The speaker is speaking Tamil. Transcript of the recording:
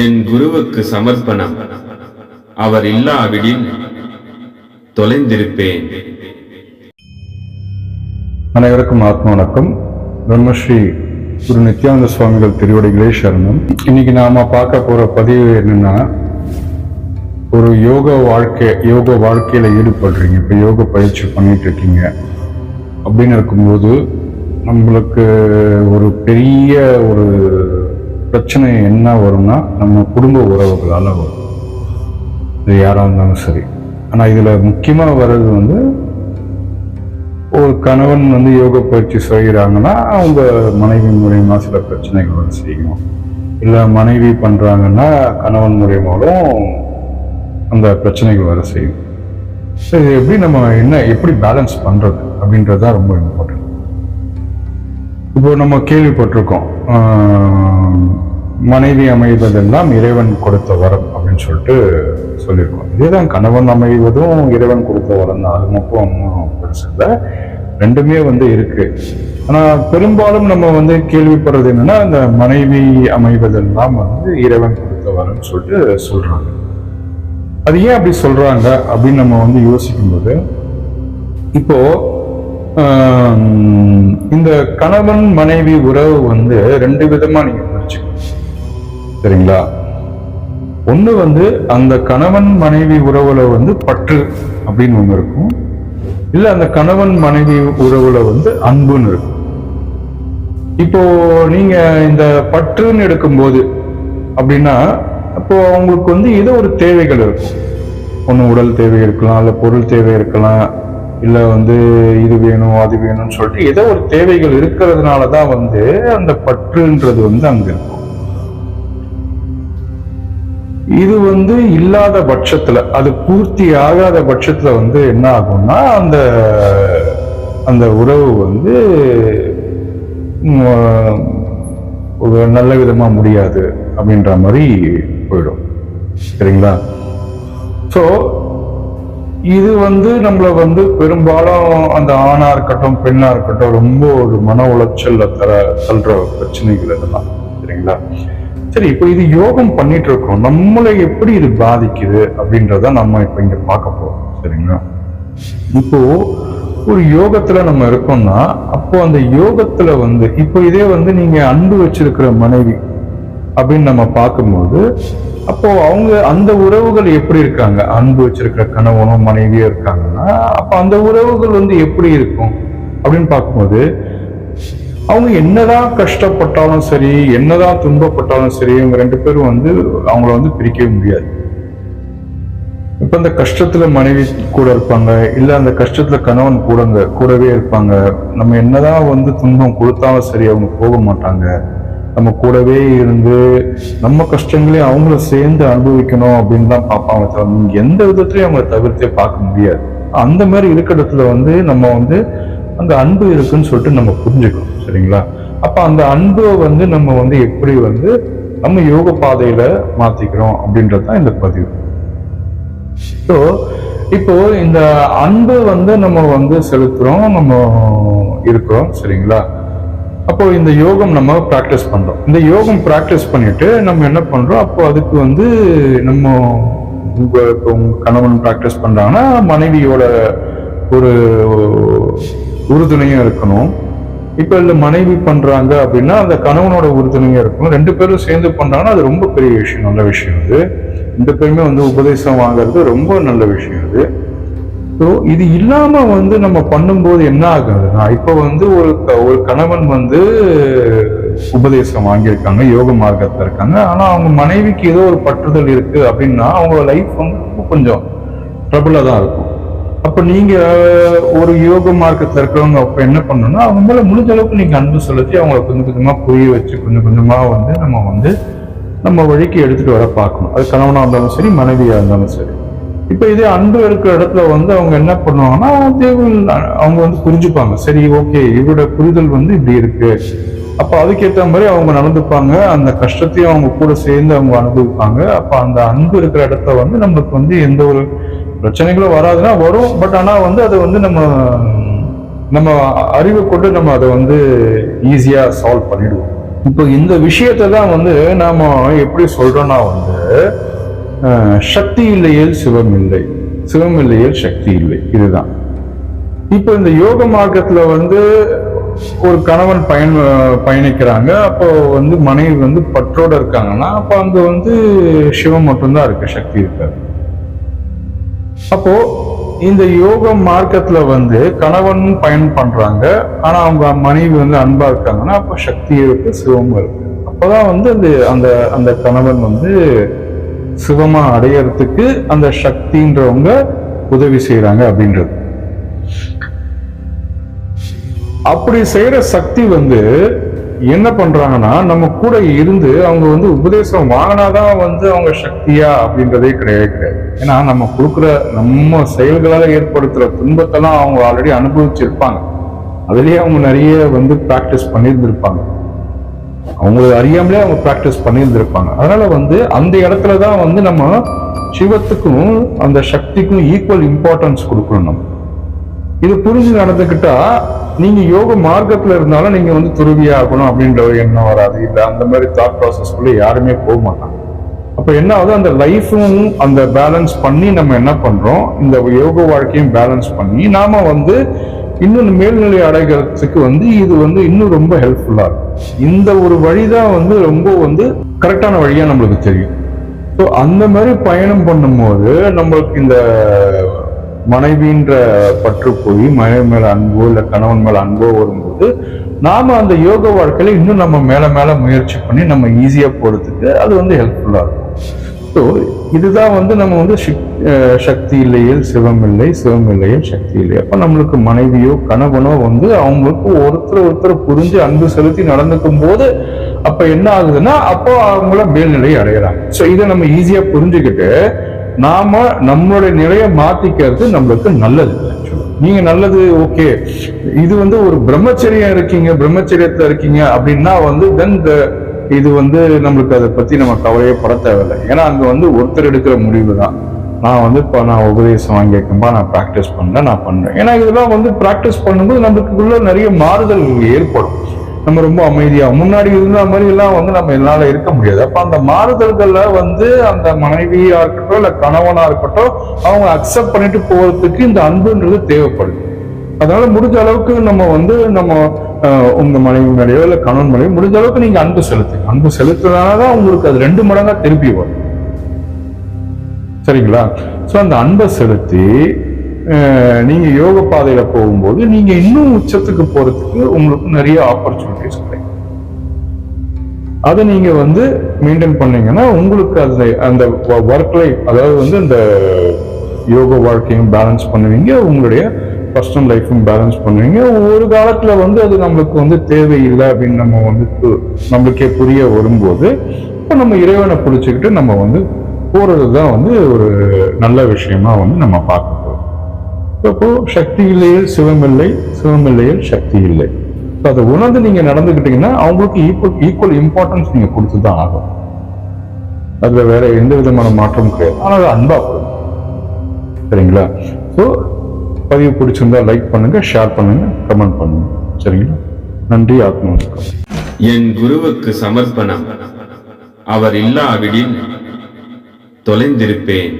என் குருவுக்கு சமர்ப்பணம். அவர் இல்லாவிடில் தொலைந்திருப்பேன். அனைவருக்கும் ஆத்ம வணக்கம். பிரம்மஸ்ரீ குரு நித்யானந்த சுவாமிகள் திருவடிகளே சரணம். இன்னைக்கு நாம பார்க்க போற பதிவு என்னன்னா ஒரு யோக வாழ்க்கை யோக வாழ்க்கையில ஈடுபடுறீங்க. இப்ப யோக பயிற்சி பண்ணிட்டு இருக்கீங்க. அப்படின்னு இருக்கும்போது நம்மளுக்கு ஒரு பெரிய ஒரு பிரச்சனை என்ன வரும்னா நம்ம குடும்ப உறவுகளால் வரும். இது யாராக இருந்தாலும் சரி. ஆனால் இதில் முக்கியமாக வர்றது வந்து ஒரு கணவன் வந்து யோக பயிற்சி செய்கிறாங்கன்னா அவங்க மனைவி மூலயமா சில பிரச்சனைகள் வந்து செய்யும். இல்லை மனைவி பண்ணுறாங்கன்னா கணவன் மூலியமாலும் அந்த பிரச்சனைகள் வர செய்யும். சரி எப்படி நம்ம என்ன எப்படி பேலன்ஸ் பண்ணுறது அப்படின்றது தான் ரொம்ப இம்பார்ட்டன்ட் இப்போ நம்ம கேள்விப்பட்டிருக்கோம் மனைவி அமைவதெல்லாம் இறைவன் கொடுத்த வரம் அப்படின்னு சொல்லிட்டு சொல்லியிருக்கோம். இதேதான் கணவன் அமைவதும் இறைவன் கொடுத்த வரம் தான் அது மட்டும் ஒன்றும் பெருசு இல்லை. ரெண்டுமே வந்து இருக்கு. ஆனால் பெரும்பாலும் நம்ம வந்து கேள்விப்படுறது என்னன்னா இந்த மனைவி அமைவதெல்லாம் வந்து இறைவன் கொடுத்த வரம்னு சொல்லிட்டு சொல்றாங்க. அது ஏன் அப்படி சொல்றாங்க அப்படின்னு நம்ம வந்து யோசிக்கும்போது இப்போ இந்த கணவன் மனைவி உறவு வந்து ரெண்டு விதமா நீங்க பிரிச்சுக்கணும் சரிங்களா? ஒன்று வந்து அந்த கணவன் மனைவி உறவுல வந்து பற்று அப்படின்னு ஒன்று இருக்கும். இல்லை அந்த கணவன் மனைவி உறவுல வந்து அன்புன்னு இருக்கும். இப்போ நீங்க இந்த பற்றுன்னு எடுக்கும்போது அப்படின்னா அப்போ அவங்களுக்கு வந்து ஏதோ ஒரு தேவைகள் இருக்கும். ஒன்று உடல் தேவை இருக்கலாம் இல்லை பொருள் தேவை இருக்கலாம் இல்லை வந்து இது வேணும் அது வேணும்னு சொல்லிட்டு ஏதோ ஒரு தேவைகள் இருக்கிறதுனால தான் வந்து அந்த பற்றுன்றது வந்து அங்க இருக்கும். இது வந்து இல்லாத பட்சத்துல அது பூர்த்தி ஆகாத பட்சத்துல வந்து என்ன ஆகும்னா அந்த அந்த உறவு வந்து ஒரு நல்ல விதமா முடியாது அப்படின்ற மாதிரி போயிடும். சரிங்களா? ஸோ இது வந்து நம்மளை வந்து பெரும்பாலும் அந்த ஆணா இருக்கட்டும் பெண்ணா இருக்கட்டும் ரொம்ப ஒரு மன உளைச்சல்ல தர தள்ளுற பிரச்சனைகள் இதெல்லாம். சரிங்களா? சரி இப்போ இது யோகம் பண்ணிட்டு இருக்கோம் நம்மளை எப்படி இது பாதிக்குது அப்படின்றத நம்ம இப்போ இங்க பார்க்க போறோம். சரிங்களா? இப்போ ஒரு யோகத்துல நம்ம இருக்கோம்னா அப்போ அந்த யோகத்துல வந்து இப்போ இதே வந்து நீங்க அன்பு வச்சிருக்கிற மனைவி அப்படின்னு நம்ம பார்க்கும்போது அப்போ அவங்க அந்த உறவுகள் எப்படி இருக்காங்க? அன்பு வச்சிருக்கிற கணவனும் மனைவியும் இருக்காங்கன்னா அப்போ அந்த உறவுகள் வந்து எப்படி இருக்கும்? அப்படின்னு பார்க்கும்போது அவங்க என்னதான் கஷ்டப்பட்டாலும் சரி என்னதான் துன்பப்பட்டாலும் சரி இவங்க ரெண்டு பேரும் வந்து அவங்கள வந்து பிரிக்கவே முடியாது. இப்ப இந்த கஷ்டத்துல மனைவி கூட இருப்பாங்க இல்ல அந்த கஷ்டத்துல கணவன் கூடங்க கூடவே இருப்பாங்க. நம்ம என்னதான் வந்து துன்பம் கொடுத்தாலும் சரி அவங்க போக மாட்டாங்க. நம்ம கூடவே இருந்து நம்ம கஷ்டங்களையும் அவங்கள சேர்ந்து அனுபவிக்கணும் அப்படின்னு தான் பார்ப்பாங்க தவிர எந்த விதத்துலையும் அவங்கள தவிர்த்தே பார்க்க முடியாது. அந்த மாதிரி இருக்கிற இடத்துல வந்து நம்ம வந்து அங்கே அன்பு இருக்குன்னு சொல்லிட்டு நம்ம புரிஞ்சுக்கணும் சரிங்களா? அப்ப அந்த அன்பை வந்து நம்ம வந்து எப்படி வந்து நம்ம யோக பாதையில மாத்திக்கிறோம் அப்படின்றது தான் இந்த பதிவு. ஸோ இப்போ இந்த அன்பு வந்து நம்ம வந்து செலுத்துறோம் நம்ம இருக்கிறோம் சரிங்களா? அப்போ இந்த யோகம் நம்ம ப்ராக்டிஸ் பண்றோம். இந்த யோகம் ப்ராக்டிஸ் பண்ணிட்டு நம்ம என்ன பண்றோம்? அப்போ அதுக்கு வந்து நம்ம உங்க இப்போ உங்க கணவன் ப்ராக்டிஸ் பண்றாங்கன்னா மனைவியோட ஒரு உறுதுணையும் இருக்கணும். இப்போ இந்த மனைவி பண்றாங்க அப்படின்னா அந்த கணவனோட உறுதுணையும் இருக்கணும். ரெண்டு பேரும் சேர்ந்து பண்றாங்கன்னா அது ரொம்ப பெரிய விஷயம் நல்ல விஷயம் அது. ரெண்டு பேருமே வந்து உபதேசம் வாங்குறது ரொம்ப நல்ல விஷயம் அது. ஸோ இது இல்லாமல் வந்து நம்ம பண்ணும்போது என்ன ஆகுதுன்னா இப்போ வந்து ஒரு க- ஒரு கணவன் வந்து உபதேசம் வாங்கியிருக்காங்க யோக மார்க்கத்தில் இருக்காங்க. ஆனால் அவங்க மனைவிக்கு ஏதோ ஒரு பற்றுதல் இருக்குது அப்படின்னா அவங்களோட லைஃப் வந்து கொஞ்சம் ட்ரபுளாக தான் இருக்கும். அப்போ நீங்கள் ஒரு யோக மார்க்கத்தில் இருக்கிறவங்க அப்போ என்ன பண்ணணும்னா அவங்க மேலே முடிஞ்ச அளவுக்கு நீங்கள் அன்பு செலுத்தி அவங்கள கொஞ்சம் கொஞ்சமாக புரிய வச்சு கொஞ்சம் கொஞ்சமாக வந்து நம்ம வந்து நம்ம வழிக்கு எடுத்துகிட்டு வர பார்க்கணும். அது கணவனாக இருந்தாலும் சரி மனைவியாக இருந்தாலும் சரி. இப்போ இதே அன்பு இருக்கிற இடத்துல வந்து அவங்க என்ன பண்ணுவாங்கன்னா they அவங்க வந்து புரிஞ்சுப்பாங்க. சரி ஓகே இவரோட புரிதல் வந்து இப்படி இருக்கு. அப்போ அதுக்கேற்ற மாதிரி அவங்க நடந்துப்பாங்க. அந்த கஷ்டத்தையும் அவங்க கூட சேர்ந்து அவங்க அனுபவிப்பாங்க. அப்போ அந்த அன்பு இருக்கிற இடத்துல வந்து நம்மளுக்கு வந்து எந்த ஒரு பிரச்சனைகளும் வராதுன்னா வரும். பட் ஆனால் வந்து அதை வந்து நம்ம நம்ம அறிவை கொண்டு நம்ம அதை வந்து ஈஸியாக சால்வ் பண்ணிடுவோம். இப்போ இந்த விஷயத்தை தான் வந்து நாம் எப்படி சொல்கிறோன்னா வந்து சக்தி இல்லையேல் சிவம் இல்லை சிவம் இல்லையேல் சக்தி இல்லை இதுதான். இப்போ இந்த யோக மார்க்கத்துல வந்து ஒரு கணவன் பயன் பயணிக்கிறாங்க. அப்போ வந்து மனைவி வந்து பற்றோட இருக்காங்கன்னா அப்போ அங்க வந்து சிவம் மட்டும்தான் இருக்கு சக்தி இருக்காது. அப்போ இந்த யோக மார்க்கத்துல வந்து கணவன் பயன் பண்றாங்க. ஆனா அவங்க மனைவி வந்து அன்பா இருக்காங்கன்னா அப்போ சக்தி இருக்கு சிவமும் இருக்கு. அப்போதான் வந்து அந்த அந்த அந்த கணவன் வந்து சிவமா அடையறதுக்கு அந்த சக்தின்றவங்க உதவி செய்யறாங்க அப்படின்றது. அப்படி செய்யற சக்தி வந்து என்ன பண்றாங்கன்னா நம்ம கூட இருந்து அவங்க வந்து உபதேசம் வாங்கினாதான் வந்து அவங்க சக்தியா அப்படின்றதே கிடையவே கிடையாது. ஏன்னா நம்ம கொடுக்குற நம்ம செயல்களால ஏற்படுத்துற துன்பத்தெல்லாம் அவங்க ஆல்ரெடி அனுபவிச்சிருப்பாங்க. அதுலயே அவங்க நிறைய வந்து பிராக்டிஸ் பண்ணியிருந்திருப்பாங்க. அவங்களுக்கு அறியாமலே அவங்க ப்ராக்டிஸ் பண்ணியிருந்திருப்பாங்க. அதனால வந்து அந்த இடத்துல தான் வந்து நம்ம சிவத்துக்கும் அந்த சக்திக்கும் ஈக்குவல் இம்பார்ட்டன்ஸ் கொடுக்கணும் நம்ம. இது புரிஞ்சு நடந்துக்கிட்டா நீங்க யோக மார்க்கத்துல இருந்தாலும் நீங்க வந்து துருவியாகணும் ஆகணும் அப்படின்ற ஒரு எண்ணம் வராது. இல்ல அந்த மாதிரி தாட் ப்ராசஸ்க்குள்ள யாருமே போக மாட்டாங்க. அப்ப என்ன ஆகுது? அந்த லைஃபும் அந்த பேலன்ஸ் பண்ணி நம்ம என்ன பண்றோம்? இந்த யோக வாழ்க்கையும் பேலன்ஸ் பண்ணி நாம வந்து இன்னும் மேல்நிலை அடைகிறதுக்கு வந்து இது வந்து இன்னும் ரொம்ப ஹெல்ப்ஃபுல்லா இருக்கும். இந்த ஒரு வழி தான் வந்து ரொம்ப வந்து கரெக்டான வழியா நம்மளுக்கு தெரியும். ஸோ அந்த மாதிரி பயணம் பண்ணும்போது நம்மளுக்கு இந்த மனைவின்ற பற்று போய் மனைவி மேல அன்போ இல்லை கணவன் மேல அன்போ வரும்போது நாம அந்த யோக வாழ்க்கையில இன்னும் நம்ம மேல மேல முயற்சி பண்ணி நம்ம ஈஸியா போறதுக்கு அது வந்து ஹெல்ப்ஃபுல்லா இருக்கும். ஸோ இதுதான் வந்து நம்ம வந்து சக்தி இல்லையில் சிவம் இல்லை சிவம் இல்லையில் சக்தி இல்லை அப்போ நம்மளுக்கு மனைவியோ கணவனோ வந்து அவங்களுக்கு ஒருத்தர் ஒருத்தர் புரிஞ்சு அன்பு செலுத்தி நடந்துக்கும் போது அப்போ என்ன ஆகுதுன்னா அப்போ அவங்கள மேல்நிலை அடையிறாங்க. ஸோ இதை நம்ம ஈஸியாக புரிஞ்சுக்கிட்டு நாம நம்மளுடைய நிலையை மாத்திக்கிறது நம்மளுக்கு நல்லது. நீங்க நல்லது ஓகே இது வந்து ஒரு பிரம்மச்சரியம் இருக்கீங்க பிரம்மச்சரியத்துல இருக்கீங்க அப்படின்னா வந்து தென் இது வந்து நம்மளுக்கு அதை பற்றி நம்ம கவலையே பட தேவையில்லை. ஏன்னா அங்கே வந்து ஒருத்தர் எடுக்கிற முடிவு தான் நான் வந்து இப்போ நான் உபதேசம் வாங்கியிருக்கேன்பா நான் ப்ராக்டிஸ் பண்ணேன் நான் பண்ணுறேன் ஏன்னா இதெல்லாம் வந்து ப்ராக்டிஸ் பண்ணும்போது நம்மளுக்குள்ள நிறைய மாறுதல் ஏற்படும். நம்ம ரொம்ப அமைதியாக முன்னாடி இருந்த மாதிரி எல்லாம் வந்து நம்ம என்னால் இருக்க முடியாது. அப்போ அந்த மாறுதல்களில் வந்து அந்த மனைவியாக இருக்கட்டும் இல்லை கணவனாக இருக்கட்டும் அவங்க அக்செப்ட் பண்ணிட்டு போகிறதுக்கு இந்த அன்புன்றது தேவைப்படுது. அதனால முடிஞ்ச அளவுக்கு நம்ம வந்து நம்ம உங்க மனைவி மேலேயோ இல்லை கணவன் மேலேயோ முடிஞ்ச அளவுக்கு நீங்க அன்பு செலுத்துங்க. அன்பு செலுத்துறதுனாலதான் உங்களுக்கு அது ரெண்டு மடங்கா திருப்பி வரும். சரிங்களா? சோ அந்த அன்பை செலுத்தி நீங்க யோக பாதையில போகும்போது நீங்க இன்னும் உச்சத்துக்கு போறதுக்கு உங்களுக்கு நிறைய ஆப்பர்ச்சுனிட்டிஸ் கிடைக்கும். அதை நீங்க வந்து மெயின்டைன் பண்ணீங்கன்னா உங்களுக்கு அந்த அந்த ஒர்க் லைஃப் அதாவது வந்து அந்த யோக வாழ்க்கையும் பேலன்ஸ் பண்ணுவீங்க. உங்களுடைய பர்சனல் லைஃப்பும் பேலன்ஸ் பண்ணுவீங்க. ஒரு காலத்துல வந்து அது நம்மளுக்கு வந்து தேவையில்லை அப்படின்னு நம்ம வந்து நம்மளுக்கே புரிய வரும்போது இப்போ நம்ம இறைவனை பிடிச்சிக்கிட்டு நம்ம வந்து போகிறது தான் வந்து ஒரு நல்ல விஷயமா வந்து நம்ம பார்க்க போகிறோம் இப்போ சக்தி இல்லையில் சிவமில்லை இல்லை சக்தி இல்லை. ஸோ அதை உணர்ந்து நீங்க நடந்துக்கிட்டீங்கன்னா அவங்களுக்கு ஈக்குவல் ஈக்குவல் இம்பார்ட்டன்ஸ் நீங்க கொடுத்து தான் ஆகும் அதுல வேற எந்த விதமான மாற்றமும் கிடையாது. ஆனால் அது அன்பா போகும் சரிங்களா? ஸோ பதிவு பிடிச்சிருந்தா லைக் பண்ணுங்க ஷேர் பண்ணுங்க கமெண்ட் பண்ணுங்க. சரிங்களா? நன்றி ஆத்மா என் குருவுக்கு சமர்ப்பணம். அவர் இல்லாவிடில் தொலைந்திருப்பேன்.